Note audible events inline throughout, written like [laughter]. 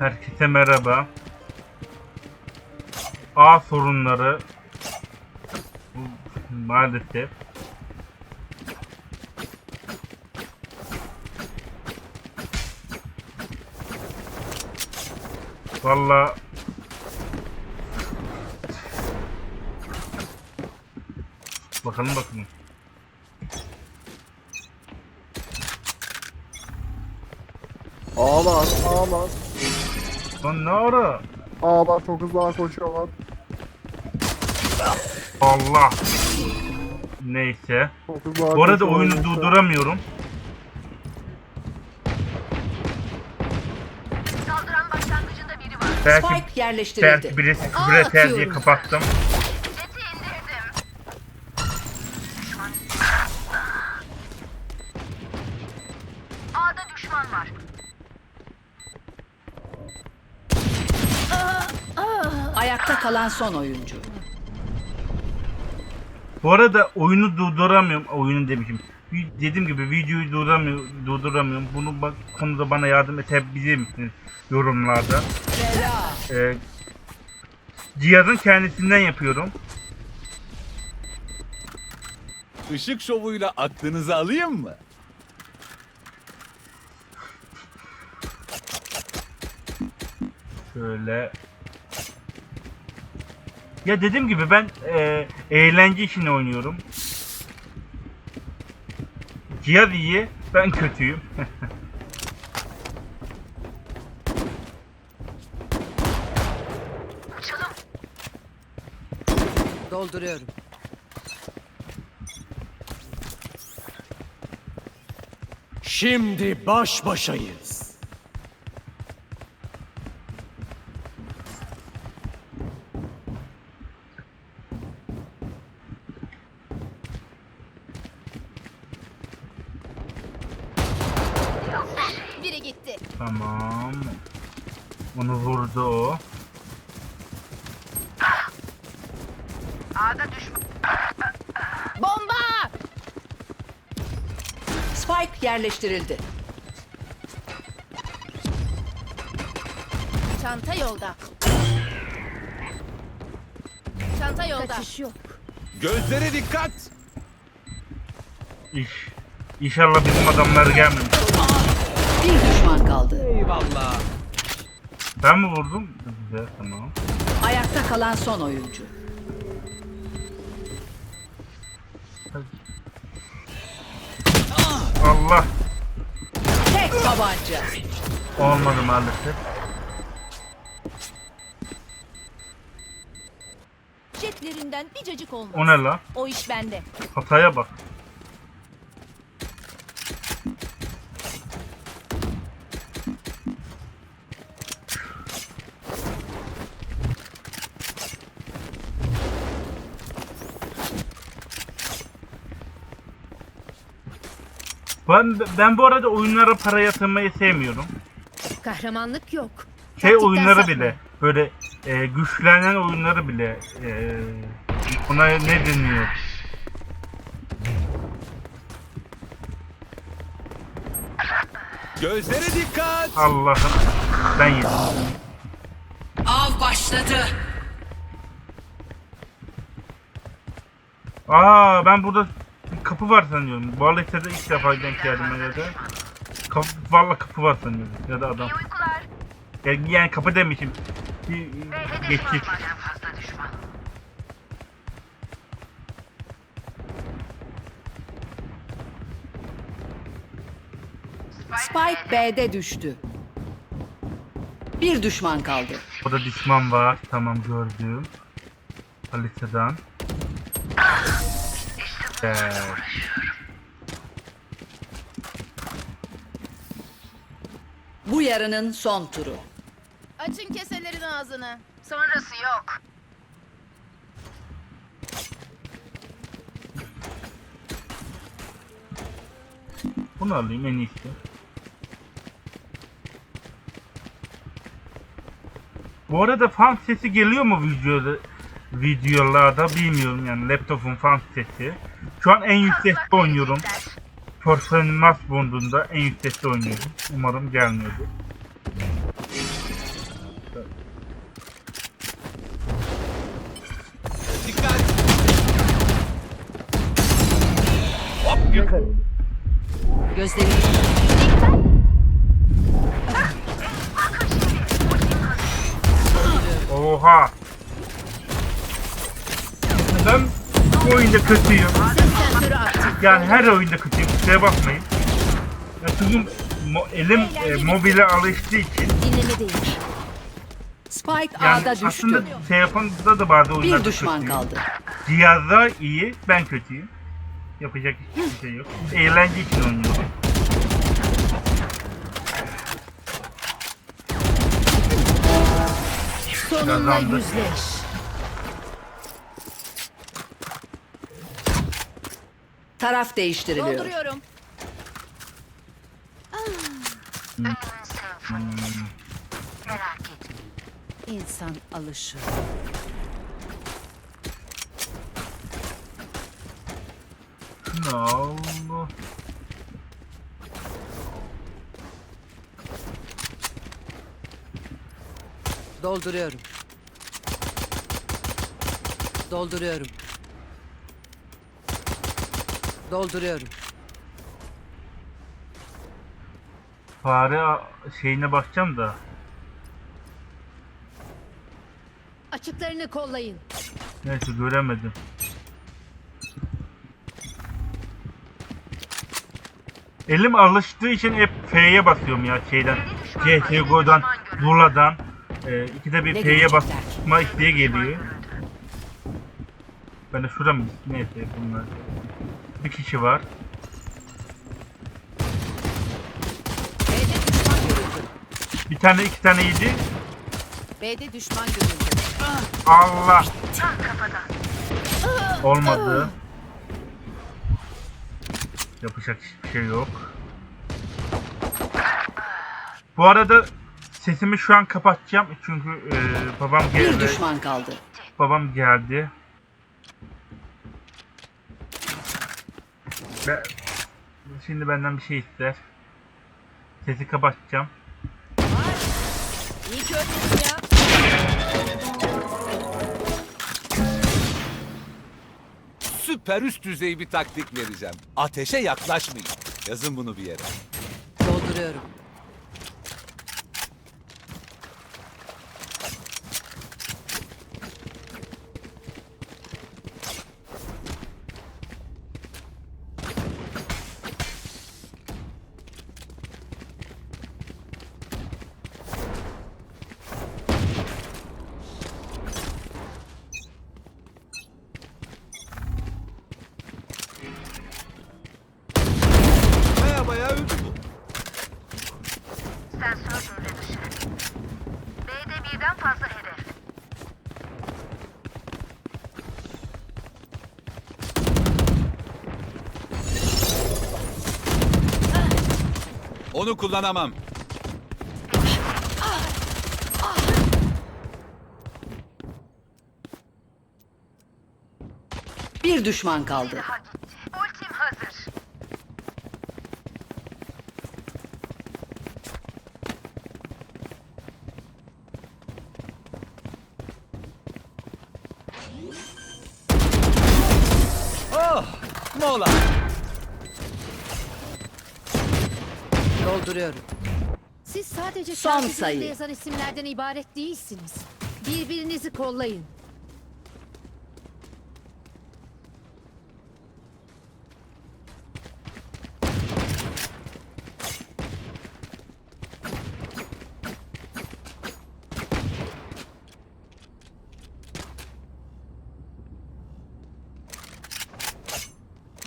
Herkese merhaba. A sorunları maalesef Valla Bakalım bakalım. Ağlar, ağlar. Lan ne ara? Ağlar çok hızlı koşuyorlar. Allah. Neyse. Çok hızlı Bu arada koşuyorlar oyunu gençler. durduramıyorum. Saldıran başlangıcında biri var. Belki Spike yerleştirildi. belki birisi Aa, atıyorum. kapattım. Jeti indirdim. A'da düşman var. Ayakta kalan son oyuncu. Bu arada oyunu durduramıyorum. Oyunu demişim. Dediğim gibi videoyu durduramıyorum. durduramıyorum. Bunu bak konuda bana yardım edebilir misiniz yorumlarda? Ee, cihazın kendisinden yapıyorum. Işık şovuyla aklınızı alayım mı? Şöyle. Ya dediğim gibi ben e, eğlence için oynuyorum. Cihaz iyi, ben kötüyüm. [laughs] Dolduruyorum. Şimdi baş başayız. Tamam. Onu vurdu o. A'da düşman. Bomba! Spike yerleştirildi. Çanta yolda. Çanta yolda. Kaçış yok. Gözlere dikkat! İş. İnşallah bizim adamlar gelmemiş. Bir düşman kaldı. Eyvallah. Ben mi vurdum? Güzel tamam. Ayakta kalan son oyuncu. Allah. Tek tabanca. Olmadı maalesef. Jetlerinden bir cacık olmaz. O ne la? O iş bende. Hataya bak. Ben, ben bu arada oyunlara para yatırmayı sevmiyorum. Kahramanlık yok. Şey Taktikten oyunları bile böyle e, güçlenen oyunları bile e, buna ne deniyor? Gözlere dikkat! Allah'ım ben yedim. Av başladı. Aa ben burada kapı var sanıyorum. Bu Alexa'da ilk defa denk geldim ben ya da. Kapı, valla kapı var sanıyorum. Ya da adam. Yani, yani kapı demişim. Bir geçiş. Spike B'de düştü. Bir düşman kaldı. Burada düşman var. Tamam gördüm. Alexa'dan. Evet. Bu yarının son turu. Açın keselerin ağzını. Sonrası yok. Bunu alayım en iyisi. Bu arada fan sesi geliyor mu videoda videolarda bilmiyorum yani laptopun fan sesi. Şu an en yüksekte oynuyorum. Performans bondunda en yüksekte oynuyorum. Umarım gelmiyordur. Ben bu oyunda kötüyüm. Yani her oyunda kötüyüm. Kusura bakmayın. Ya çünkü mo- elim e, mobile alıştığı için Dinleme değil. Spike yani A'da düştü. aslında şey yapan da bazı oyunlarda Bir düşman kötüyüm. kaldı. Cihazlar iyi, ben kötüyüm. Yapacak hiçbir şey yok. Eğlence için oynuyorum. Kazandı. yüzleş. Taraf değiştiriliyor. Dolduruyorum. İnsan alışır. No. Dolduruyorum. Dolduruyorum. Dolduruyorum. Fare şeyine bakacağım da. Açıklarını kollayın. Neyse göremedim. Elim alıştığı için hep F'ye basıyorum ya şeyden. CSGO'dan, Zula'dan. E, ikide bir F'ye basma isteği geliyor. Ben de şurada mı? Neyse bunlar. Bir kişi var. B'de düşman görüldü. Bir tane iki tane yedi. B'de düşman görüldü. Allah. Olmadı. Yapacak hiçbir şey yok. Bu arada sesimi şu an kapatacağım çünkü e, babam Bir geldi. düşman kaldı. Babam geldi. Ve şimdi benden bir şey ister. Sesi kapatacağım. İyi ki ya. Süper üst düzey bir taktik vereceğim. Ateşe yaklaşmayın. Yazın bunu bir yere. Dolduruyorum. Sensör devre dışı. B'de birden fazla hedef. Onu kullanamam. Bir düşman kaldı. Dolduruyorum. Siz sadece Son üzerinde sayı. yazan isimlerden ibaret değilsiniz. Birbirinizi kollayın.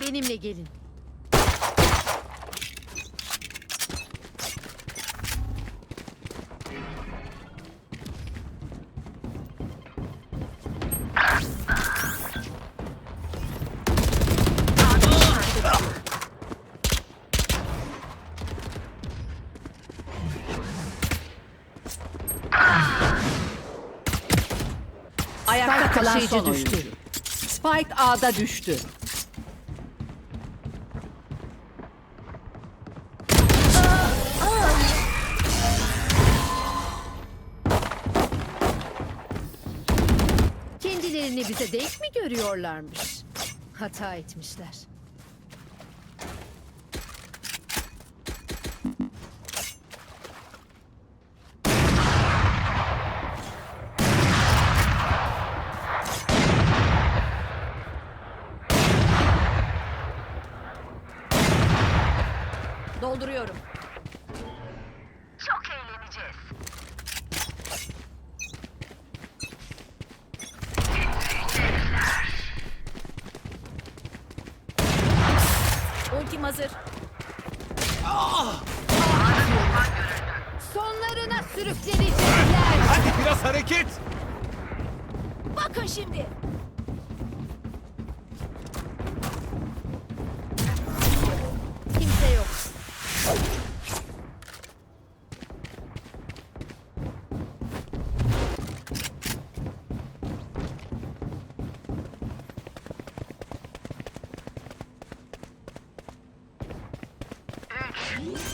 Benimle gelin. Taşıyıcı düştü. oyuncu. Spike A'da düştü. Kendilerini bize denk mi görüyorlarmış? Hata etmişler. Dolduruyorum. Çok eğleneceğiz. Ultim hazır. Sonlarına sürüklenecekler. Hadi biraz hareket. Bakın şimdi.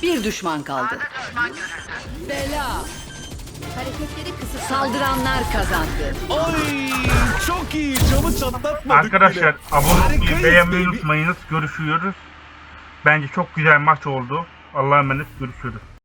Bir düşman kaldı. Bela. Hareketleri kısıt. Saldıranlar kazandı. Ay çok iyi. Camı çatlatmadık Arkadaşlar bile. abone olmayı Harikayız beğenmeyi baby. unutmayınız. Görüşüyoruz. Bence çok güzel maç oldu. Allah'a emanet görüşürüz.